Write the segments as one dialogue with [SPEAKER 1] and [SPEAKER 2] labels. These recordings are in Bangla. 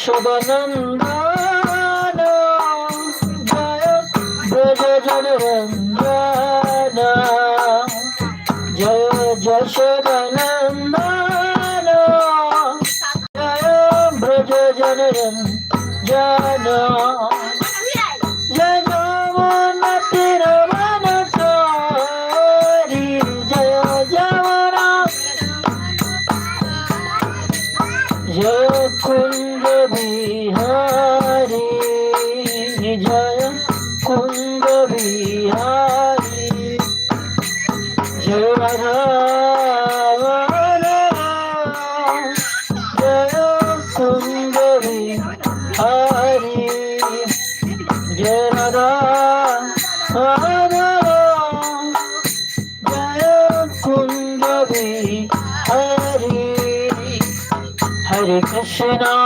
[SPEAKER 1] কেশবানন্দ কুন্দ বিহারি জয় রাধা জয় সুন্দরী হারি জয় রাধা জয় সুন্দরী হারি হরে কৃষ্ণ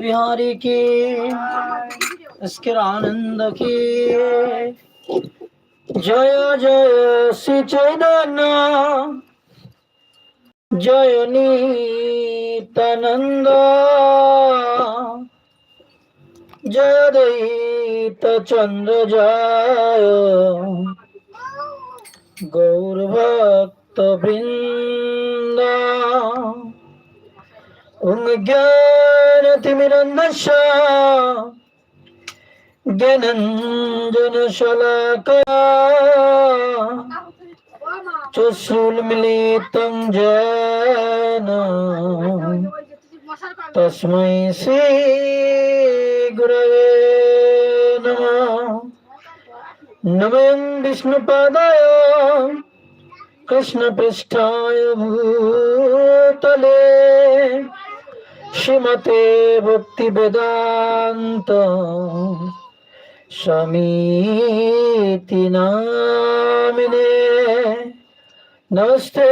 [SPEAKER 1] बिहारी की इसके आनंद की जय जय श्री चैतन्य जय नीतनंद जय दयित चंद्र जय गौर भक्त बृंदा জ্ঞানতিমিরন্ধ্য জ্ঞানঞ্জনশলাকয়া চুশ্রুলমিলিতং যেন তস্মৈ শ্রী গুরবে নমঃ নমেন বিষ্ণুপাদায় কৃষ্ণপৃষ্ঠায় ভূতলে শ্রীমতে ভক্তি বেদান্ত স্বামী নামিনে নমস্তে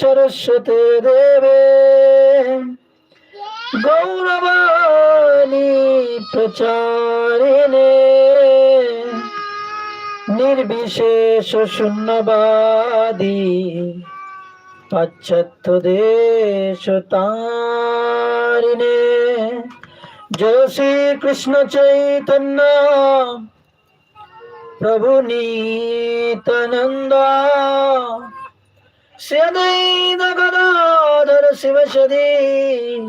[SPEAKER 1] সরস্বতে দেবে গৌরবাণী প্রচারিণে নির্বিশেষ শূন্যবাদী পাশ্চাত্য দেশ তা ધારીને જય શ્રી કૃષ્ણ ચૈતન્ય પ્રભુ નીતનંદ સદૈવ ગદાધર શિવ સદી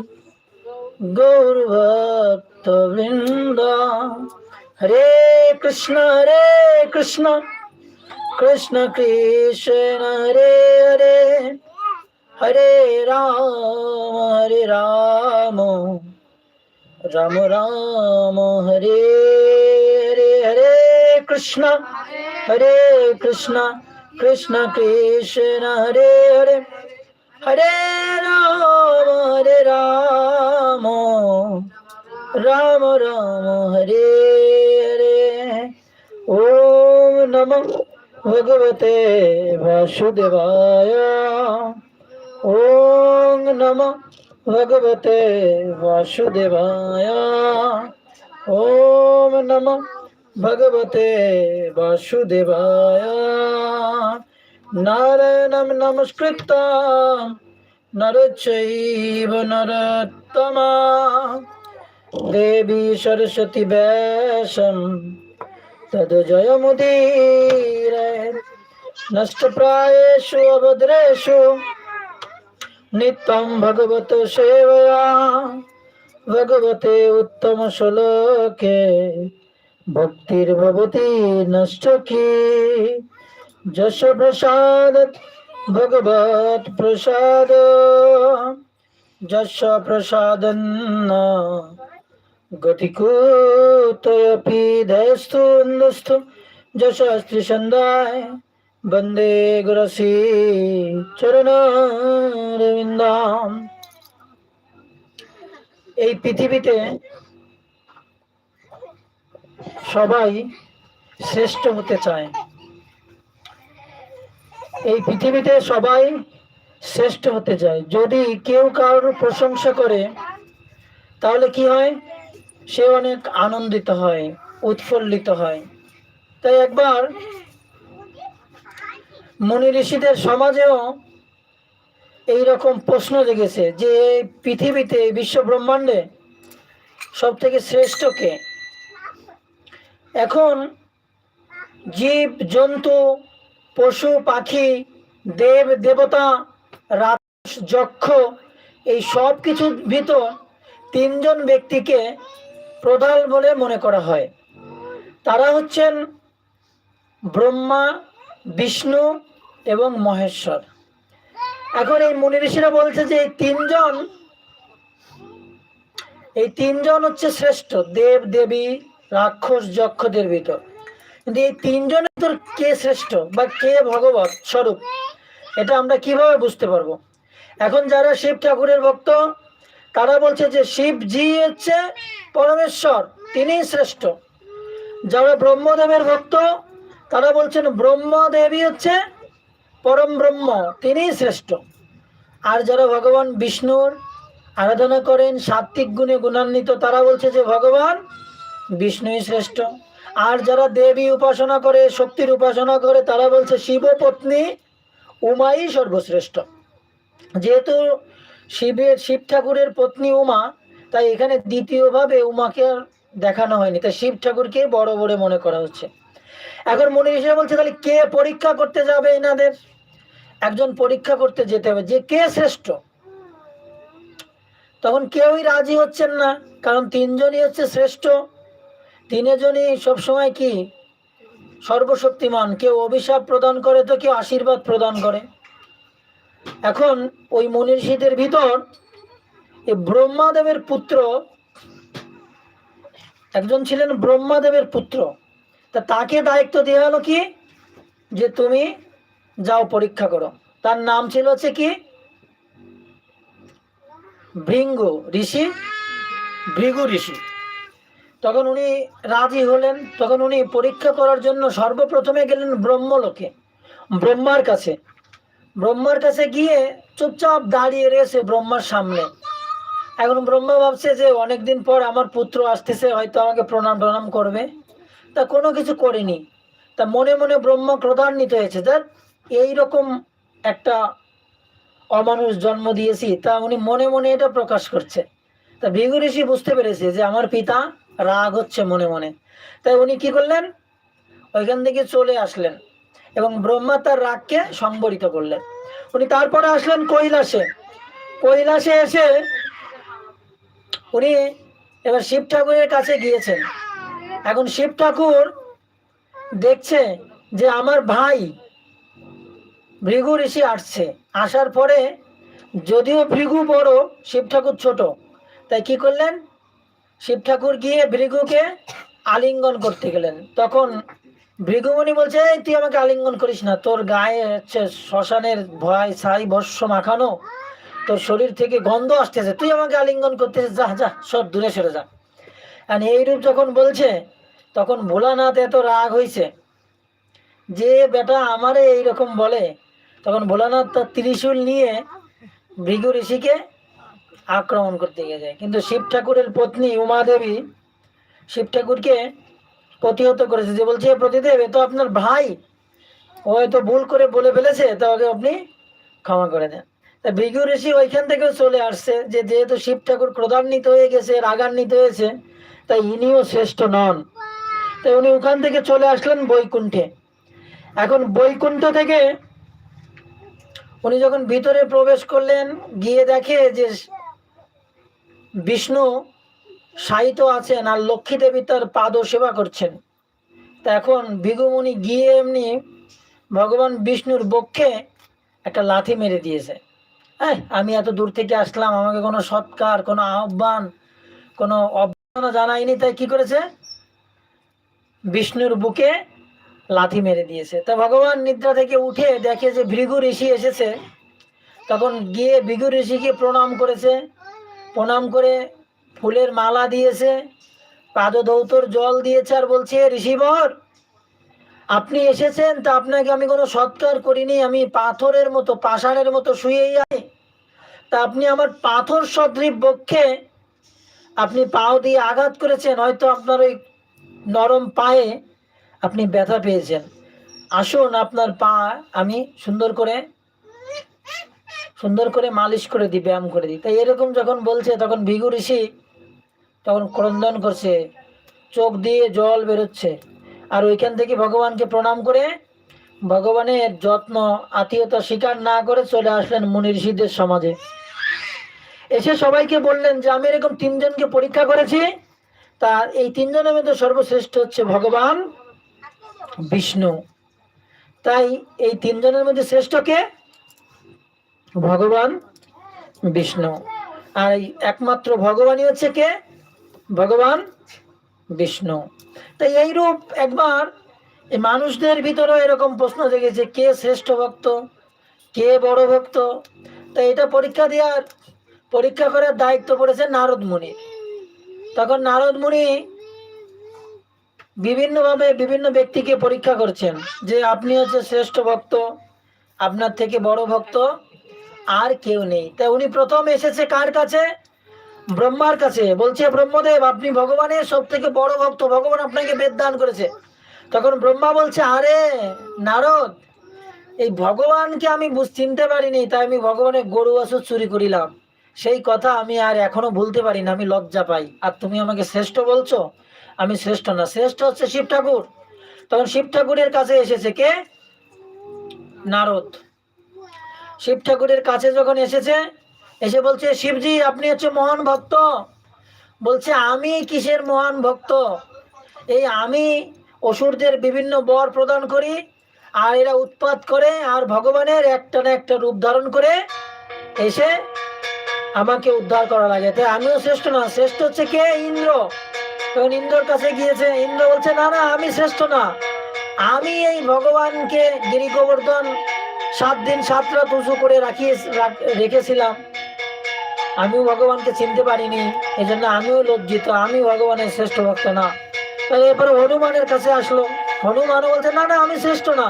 [SPEAKER 1] ગૌરભક્ત વૃંદ હરે કૃષ્ણ હરે કૃષ્ણ કૃષ્ણ કૃષ્ણ હરે હરે હરે રામ હરે રામ રામ રામ હરે હરે હરે કૃષ્ણ હરે કૃષ્ણ કૃષ્ણ કૃષ્ણ હરે હરે હરે રામ હરે રામ રામ રામ હરે હરે ઓમ નમઃ ભગવતે વાસુદેવાય নম ভগবতে বাসুদেবায় ওম নম ভগবতে বাসুদেবায় নারায়ণম নমস্কৃত নরচৈব নরতমা দেবী সরস্বতী ব্যাসম तदजयमुदीर नष्टप्रायेषु अभद्रेषु नित्यं भगवत सेवया भगवते उत्तमश्लोके भक्तिर्भवति नष्टकी जश प्रसाद भगवत् प्रसाद जश प्रसादन्न गतिकूतयपि दयस्तु इन्दस्तु जशस्त्रिषन्दाय বন্দে গুরসি চরণারবিন্দাম এই পৃথিবীতে সবাই শ্রেষ্ঠ হতে চায় এই পৃথিবীতে সবাই শ্রেষ্ঠ হতে চায় যদি কেউ কারোর প্রশংসা করে তাহলে কি হয় সে অনেক আনন্দিত হয় উৎফুল্লিত হয় তাই একবার মুনি ঋষিদের সমাজেও এই রকম প্রশ্ন জেগেছে যে এই পৃথিবীতে এই বিশ্ব ব্রহ্মাণ্ডে সব থেকে শ্রেষ্ঠ কে এখন জীব জন্তু পশু পাখি দেব দেবতা রাক্ষস যক্ষ এই সব কিছুর ভিতর তিনজন ব্যক্তিকে প্রধান বলে মনে করা হয় তারা হচ্ছেন ব্রহ্মা বিষ্ণু এবং মহেশ্বর এখন এই মুনি ঋষিরা বলছে যে এই তিনজন এই তিনজন হচ্ছে শ্রেষ্ঠ দেব দেবী রাক্ষস যক্ষদের ভিতর কিন্তু এই তিনজনের তোর কে শ্রেষ্ঠ বা কে ভগবত স্বরূপ এটা আমরা কিভাবে বুঝতে পারবো এখন যারা শিব ঠাকুরের ভক্ত তারা বলছে যে শিবজি হচ্ছে পরমেশ্বর তিনি শ্রেষ্ঠ যারা ব্রহ্মদেবের ভক্ত তারা বলছেন ব্রহ্মদেবী হচ্ছে পরম ব্রহ্ম তিনিই শ্রেষ্ঠ আর যারা ভগবান বিষ্ণুর আরাধনা করেন সাত্ত্বিক গুণে গুণান্বিত তারা বলছে যে ভগবান বিষ্ণুই শ্রেষ্ঠ আর যারা দেবী উপাসনা করে শক্তির উপাসনা করে তারা বলছে শিব পত্নী উমাই সর্বশ্রেষ্ঠ যেহেতু শিবের শিব ঠাকুরের পত্নী উমা তাই এখানে দ্বিতীয়ভাবে উমাকে দেখানো হয়নি তাই শিব ঠাকুরকে বড় বড় মনে করা হচ্ছে এখন মনির হিসেবে বলছে তাহলে কে পরীক্ষা করতে যাবে এনাদের একজন পরীক্ষা করতে যেতে হবে যে কে শ্রেষ্ঠ তখন কেউই রাজি হচ্ছেন না কারণ তিনজনই হচ্ছে শ্রেষ্ঠ তিনজনই সবসময় কি সর্বশক্তিমান কেউ অভিশাপ প্রদান করে তো কেউ আশীর্বাদ প্রদান করে এখন ওই মনীষীদের ভিতর এই ব্রহ্মাদেবের পুত্র একজন ছিলেন ব্রহ্মাদেবের পুত্র তা তাকে দায়িত্ব দেওয়া হলো কি যে তুমি যাও পরীক্ষা করো তার নাম ছিল হচ্ছে কি ভৃঙ্গ ঋষি ভৃগু ঋষি তখন উনি রাজি হলেন তখন উনি পরীক্ষা করার জন্য সর্বপ্রথমে গেলেন ব্রহ্মলোকে ব্রহ্মার কাছে ব্রহ্মার কাছে গিয়ে চুপচাপ দাঁড়িয়ে রয়েছে ব্রহ্মার সামনে এখন ব্রহ্মা ভাবছে যে অনেকদিন পর আমার পুত্র আসতেছে হয়তো আমাকে প্রণাম প্রণাম করবে তা কোনো কিছু করিনি তা মনে মনে ব্রহ্মা ক্রোধান্বিত হয়েছে তার এইরকম একটা অমানুষ জন্ম দিয়েছি তা উনি মনে মনে এটা প্রকাশ করছে তা ভৃগু ঋষি বুঝতে পেরেছে যে আমার পিতা রাগ হচ্ছে মনে মনে তাই উনি কি করলেন ওইখান থেকে চলে আসলেন এবং ব্রহ্মা তার রাগকে সংবরিত করলেন উনি তারপরে আসলেন কৈলাসে কৈলাসে এসে উনি এবার শিব ঠাকুরের কাছে গিয়েছেন এখন শিব ঠাকুর দেখছে যে আমার ভাই ভৃগু ঋষি আসছে আসার পরে যদিও ভৃগু বড় শিব ঠাকুর ছোট তাই কি করলেন শিব ঠাকুর গিয়ে ভৃগুকে আলিঙ্গন করতে গেলেন তখন ভৃগুমণি বলছে তুই আমাকে আলিঙ্গন করিস না তোর গায়ে হচ্ছে শ্মশানের ভয় ছাই ভস্য মাখানো তোর শরীর থেকে গন্ধ আসতেছে তুই আমাকে আলিঙ্গন করতেছিস যা যা সব দূরে সরে যা আর এইরূপ যখন বলছে তখন ভোলানাথ এত রাগ হয়েছে যে বেটা আমারে এইরকম বলে তখন ভোলানাথ তার ত্রিশূল নিয়ে ভৃগু ঋষিকে আক্রমণ করতে গিয়ে যায় কিন্তু শিব ঠাকুরের পত্নী উমাদেবী শিব ঠাকুরকে প্রতিহত করেছে যে বলছে প্রতিদেব এ তো আপনার ভাই ও হয়তো ভুল করে বলে ফেলেছে তাকে ওকে আপনি ক্ষমা করে দেন তা ভৃগু ঋষি ওইখান থেকেও চলে আসছে যে যেহেতু শিব ঠাকুর ক্রোধান্বিত হয়ে গেছে রাগান্বিত হয়েছে তাই ইনিও শ্রেষ্ঠ নন তাই উনি ওখান থেকে চলে আসলেন বৈকুণ্ঠে এখন বৈকুণ্ঠ থেকে উনি যখন ভিতরে প্রবেশ করলেন গিয়ে দেখে যে বিষ্ণু সাহিত্য আছেন আর লক্ষ্মী দেবী তার পাদ সেবা করছেন তা এখন ভিগুমণি গিয়ে এমনি ভগবান বিষ্ণুর বক্ষে একটা লাথি মেরে দিয়েছে হ্যাঁ আমি এত দূর থেকে আসলাম আমাকে কোনো সৎকার কোনো আহ্বান কোনো জানায়নি তাই কি করেছে বিষ্ণুর বুকে লাথি মেরে দিয়েছে তা ভগবান নিদ্রা থেকে উঠে দেখে যে ভৃগু ঋষি এসেছে তখন গিয়ে ভৃগু ঋষিকে প্রণাম করেছে প্রণাম করে ফুলের মালা দিয়েছে পাদদৌতর জল দিয়েছে আর বলছে ঋষিবর আপনি এসেছেন তা আপনাকে আমি কোনো সৎকার করিনি আমি পাথরের মতো পাষাণের মতো শুয়েই আছি তা আপনি আমার পাথর সদৃপ বক্ষে আপনি পাও দিয়ে আঘাত করেছেন হয়তো আপনার ওই নরম পায়ে আপনি ব্যথা পেয়েছেন আসুন আপনার পা আমি সুন্দর করে সুন্দর করে মালিশ করে দিই ব্যায়াম করে দিই তাই এরকম যখন বলছে তখন ভিগু ঋষি তখন ক্রন্দন করছে চোখ দিয়ে জল বেরোচ্ছে আর ওইখান থেকে ভগবানকে প্রণাম করে ভগবানের যত্ন আত্মীয়তা স্বীকার না করে চলে আসলেন মুনি ঋষিদের সমাজে এসে সবাইকে বললেন যে আমি এরকম তিনজনকে পরীক্ষা করেছি তার এই তিনজনের মধ্যে সর্বশ্রেষ্ঠ হচ্ছে ভগবান বিষ্ণু তাই এই তিনজনের মধ্যে শ্রেষ্ঠ কে ভগবান বিষ্ণু আর একমাত্র ভগবানই হচ্ছে কে ভগবান বিষ্ণু তাই এইরূপ একবার মানুষদের ভিতরেও এরকম প্রশ্ন জেগেছে কে শ্রেষ্ঠ ভক্ত কে বড় ভক্ত তাই এটা পরীক্ষা দেওয়ার পরীক্ষা করার দায়িত্ব পড়েছে নারদ মুনি তখন নারদ মুনি বিভিন্নভাবে বিভিন্ন ব্যক্তিকে পরীক্ষা করছেন যে আপনি হচ্ছে শ্রেষ্ঠ ভক্ত আপনার থেকে বড় ভক্ত আর কেউ নেই তাই উনি প্রথম এসেছে কার কাছে ব্রহ্মার কাছে বলছে ব্রহ্মদেব আপনি ভগবানের সব থেকে বড় ভক্ত ভগবান আপনাকে বেদ দান করেছে তখন ব্রহ্মা বলছে আরে নারদ এই ভগবানকে আমি চিনতে পারিনি তাই আমি ভগবানের গরু আসুর চুরি করিলাম সেই কথা আমি আর এখনো ভুলতে পারি না আমি লজ্জা পাই আর তুমি আমাকে শ্রেষ্ঠ বলছো আমি শ্রেষ্ঠ না শ্রেষ্ঠ হচ্ছে শিব ঠাকুর তখন শিব ঠাকুরের কাছে এসেছে কে নারদ শিব ঠাকুরের কাছে যখন এসেছে এসে বলছে শিবজি আপনি হচ্ছে মহান ভক্ত বলছে আমি কিসের মহান ভক্ত এই আমি অসুরদের বিভিন্ন বর প্রদান করি আর এরা উৎপাত করে আর ভগবানের একটা না একটা রূপ ধারণ করে এসে আমাকে উদ্ধার করা লাগে তাই আমিও শ্রেষ্ঠ না শ্রেষ্ঠ হচ্ছে কে ইন্দ্র তখন ইন্দ্রর কাছে গিয়েছে ইন্দ্র বলছে না না আমি শ্রেষ্ঠ না আমি এই ভগবানকে গিরি গোবর্ধন সাত দিন সাত রাত উঁচু করে রাখিয়ে রেখেছিলাম আমিও ভগবানকে চিনতে পারিনি এই জন্য আমিও লজ্জিত আমি ভগবানের শ্রেষ্ঠ ভক্ত না এরপরে হনুমানের কাছে আসলো হনুমানও বলছে না না আমি শ্রেষ্ঠ না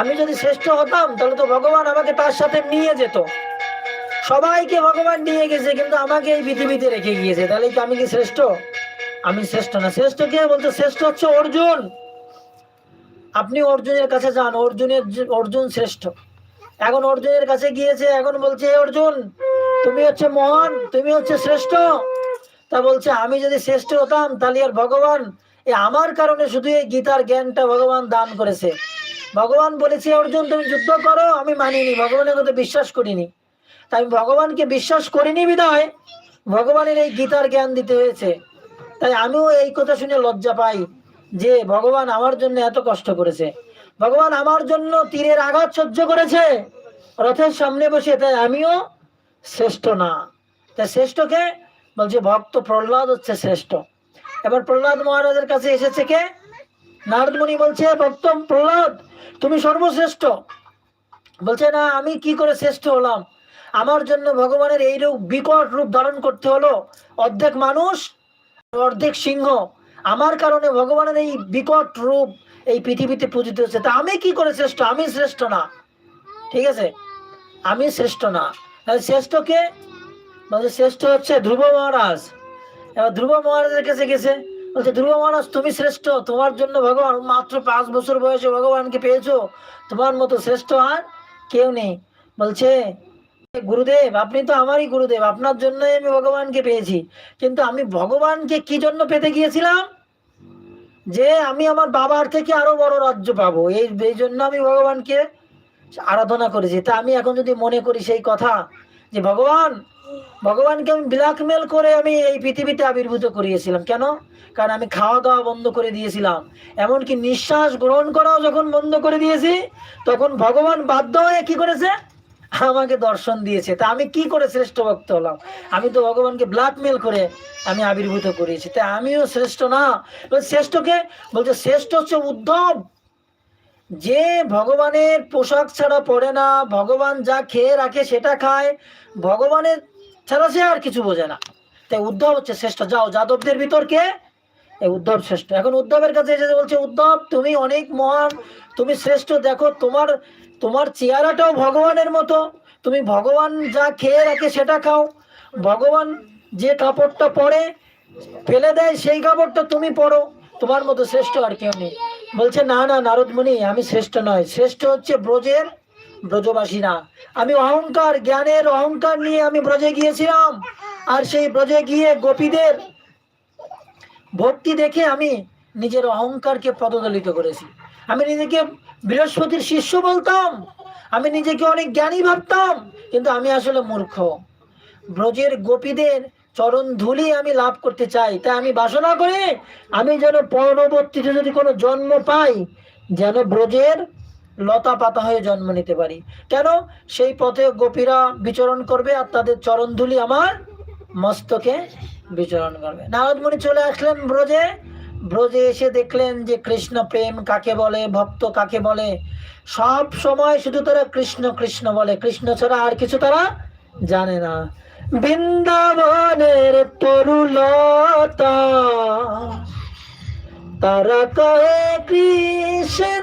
[SPEAKER 1] আমি যদি শ্রেষ্ঠ হতাম তাহলে তো ভগবান আমাকে তার সাথে নিয়ে যেত সবাইকে ভগবান নিয়ে গেছে কিন্তু আমাকে এই পৃথিবীতে রেখে গিয়েছে তাহলে কি আমি কি শ্রেষ্ঠ আমি শ্রেষ্ঠ না শ্রেষ্ঠ কে বলতে শ্রেষ্ঠ হচ্ছে অর্জুন আপনি অর্জুনের কাছে যান অর্জুনের অর্জুন শ্রেষ্ঠ এখন অর্জুনের কাছে গিয়েছে এখন বলছে অর্জুন তুমি হচ্ছে মহান তুমি হচ্ছে শ্রেষ্ঠ তা বলছে আমি যদি শ্রেষ্ঠ হতাম তাহলে আর ভগবান এ আমার কারণে শুধু এই গীতার জ্ঞানটা ভগবান দান করেছে ভগবান বলেছে অর্জুন তুমি যুদ্ধ করো আমি মানিনি ভগবানের কথা বিশ্বাস করিনি তাই আমি ভগবানকে বিশ্বাস করিনি বিধায় ভগবানের এই গীতার জ্ঞান দিতে হয়েছে তাই আমিও এই কথা শুনে লজ্জা পাই যে ভগবান আমার জন্য এত কষ্ট করেছে ভগবান আমার জন্য তীরের আঘাত সহ্য করেছে রথের সামনে বসে তাই আমিও শ্রেষ্ঠ না তাই শ্রেষ্ঠকে বলছে ভক্ত প্রহ্লাদ হচ্ছে শ্রেষ্ঠ এবার প্রহ্লাদ মহারাজের কাছে এসেছে কে নারদমণি বলছে ভক্ত প্রহ্লাদ তুমি সর্বশ্রেষ্ঠ বলছে না আমি কি করে শ্রেষ্ঠ হলাম আমার জন্য ভগবানের এই রূপ বিকট রূপ ধারণ করতে হলো অর্ধেক মানুষ অর্ধেক সিংহ আমার কারণে ভগবানের এই বিকট রূপ এই পৃথিবীতে পূজিত হচ্ছে তা আমি কি করে শ্রেষ্ঠ আমি শ্রেষ্ঠ না ঠিক আছে আমি শ্রেষ্ঠ না শ্রেষ্ঠ কে বলছে শ্রেষ্ঠ হচ্ছে ধ্রুব মহারাজ এবার ধ্রুব মহারাজের কাছে গেছে বলছে ধ্রুব মহারাজ তুমি শ্রেষ্ঠ তোমার জন্য ভগবান মাত্র পাঁচ বছর বয়সে ভগবানকে পেয়েছো তোমার মতো শ্রেষ্ঠ আর কেউ নেই বলছে গুরুদেব আপনি তো আমারই গুরুদেব আপনার জন্যই আমি ভগবানকে পেয়েছি কিন্তু আমি ভগবানকে কি জন্য পেতে গিয়েছিলাম যে আমি আমার বাবার থেকে আরো বড় রাজ্য পাবো এই এই জন্য আমি ভগবানকে আরাধনা করেছি তা আমি এখন যদি মনে করি সেই কথা যে ভগবান ভগবানকে আমি ব্ল্যাকমেল করে আমি এই পৃথিবীতে আবির্ভূত করিয়েছিলাম কেন কারণ আমি খাওয়া দাওয়া বন্ধ করে দিয়েছিলাম এমনকি নিঃশ্বাস গ্রহণ করাও যখন বন্ধ করে দিয়েছি তখন ভগবান বাধ্য হয়ে কি করেছে আমাকে দর্শন দিয়েছে তা আমি কি করে শ্রেষ্ঠ ভক্ত হলাম আমি তো ভগবানকে ব্ল্যাকমেল করে আমি আবির্ভূত করিয়েছি তা আমিও শ্রেষ্ঠ না শ্রেষ্ঠকে বলছে শ্রেষ্ঠ হচ্ছে উদ্ধব যে ভগবানের পোশাক ছাড়া পরে না ভগবান যা খেয়ে রাখে সেটা খায় ভগবানের ছাড়া সে আর কিছু বোঝে না তাই উদ্ধব হচ্ছে শ্রেষ্ঠ যাও যাদবদের ভিতর কে এই উদ্ধব শ্রেষ্ঠ এখন উদ্ধবের কাছে এসে বলছে উদ্ধব তুমি অনেক মহান তুমি শ্রেষ্ঠ দেখো তোমার তোমার চেহারাটাও ভগবানের মতো তুমি ভগবান যা খেয়ে রাখে সেটা খাও ভগবান যে কাপড়টা পরে ফেলে দেয় সেই কাপড়টা তুমি পরো তোমার মতো শ্রেষ্ঠ আর কেউ নেই বলছে না না নারদমণি আমি শ্রেষ্ঠ নয় শ্রেষ্ঠ হচ্ছে ব্রজের ব্রজবাসীরা আমি অহংকার জ্ঞানের অহংকার নিয়ে আমি ব্রজে গিয়েছিলাম আর সেই ব্রজে গিয়ে গোপীদের ভক্তি দেখে আমি নিজের অহংকারকে পদদলিত করেছি আমি নিজেকে বৃহস্পতির শিষ্য বলতাম আমি নিজেকে অনেক জ্ঞানী ভাবতাম কিন্তু আমি আসলে মূর্খ ব্রজের গোপীদের চরণ ধুলি আমি লাভ করতে চাই তাই আমি বাসনা করে আমি যেন পরবর্তীতে যদি কোনো জন্ম পাই যেন ব্রজের লতা পাতা হয়ে জন্ম নিতে পারি কেন সেই পথে গোপীরা বিচরণ করবে আর তাদের চরণ ধুলি আমার মস্তকে বিচরণ করবে নারদমণি চলে আসলেন ব্রজে ব্রজে এসে দেখলেন যে কৃষ্ণ প্রেম কাকে বলে ভক্ত কাকে বলে সব সময় শুধু তারা কৃষ্ণ কৃষ্ণ বলে কৃষ্ণ ছাড়া আর কিছু তারা জানে না বৃন্দাবনের তরুলতা তারা কয়ে কৃষ্ণ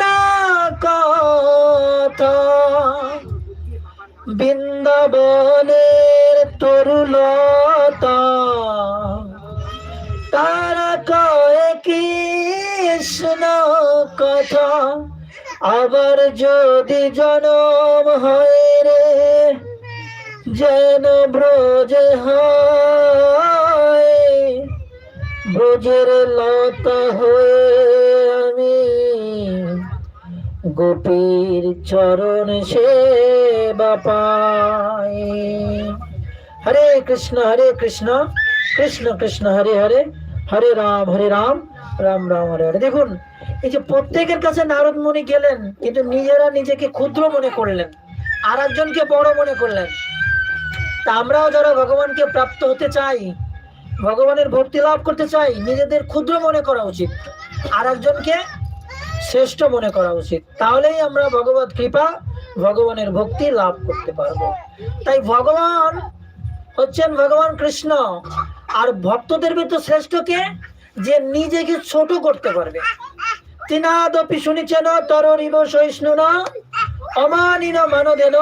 [SPEAKER 1] বৃন্দাবনের তরুলতা তারা কয়ে কৃষ্ণ কথা আবার যদি জনম হয় রে যেন ব্রজ হয় ব্রজের লতা হয়ে আমি গোপীর চরণ সে বাপাই হরে কৃষ্ণ হরে কৃষ্ণ কৃষ্ণ কৃষ্ণ হরে হরে হরে রাম হরে রাম রাম রাম হরে হরে দেখুন এই যে প্রত্যেকের কাছে নারদ মনে গেলেন কিন্তু নিজেরা নিজেকে ক্ষুদ্র মনে করলেন আর একজনকে বড় মনে করলেন তা আমরাও যারা ভগবানকে প্রাপ্ত হতে চাই ভগবানের ভক্তি লাভ করতে চাই নিজেদের ক্ষুদ্র মনে করা উচিত আর একজনকে শ্রেষ্ঠ মনে করা উচিত তাহলেই আমরা ভগবত কৃপা ভগবানের ভক্তি লাভ করতে পারবো তাই ভগবান হচ্ছেন ভগবান কৃষ্ণ আর ভক্তদের ভেতর শ্রেষ্ঠকে যে নিজেকে ছোট করতে পারবে তিনাদপি তর রিব সহিষ্ণু না অমানিন মানদেন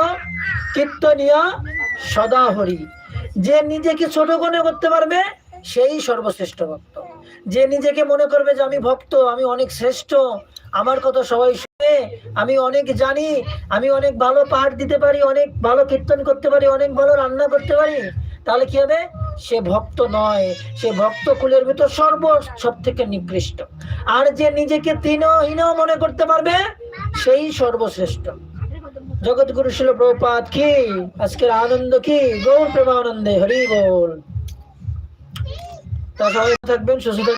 [SPEAKER 1] কীর্তনীয় সদা হরি যে নিজেকে ছোট গণে করতে পারবে সেই সর্বশ্রেষ্ঠ ভক্ত যে নিজেকে মনে করবে যে আমি ভক্ত আমি অনেক শ্রেষ্ঠ আমার কথা সবাই শুনে আমি অনেক জানি আমি অনেক ভালো পাহাড় দিতে পারি অনেক ভালো কীর্তন করতে পারি অনেক ভালো রান্না করতে পারি তাহলে কি হবে সে ভক্ত নয় সে ভক্ত কুলের ভিতর সর্ব সব থেকে নিকৃষ্ট আর যে নিজেকে তৃণহীন মনে করতে পারবে সেই সর্বশ্রেষ্ঠ জগৎগুরু শিল প্রপাত কি আজকের আনন্দ কি গৌর প্রেমানন্দে হরি বল তা সবাই থাকবেন সুস্থ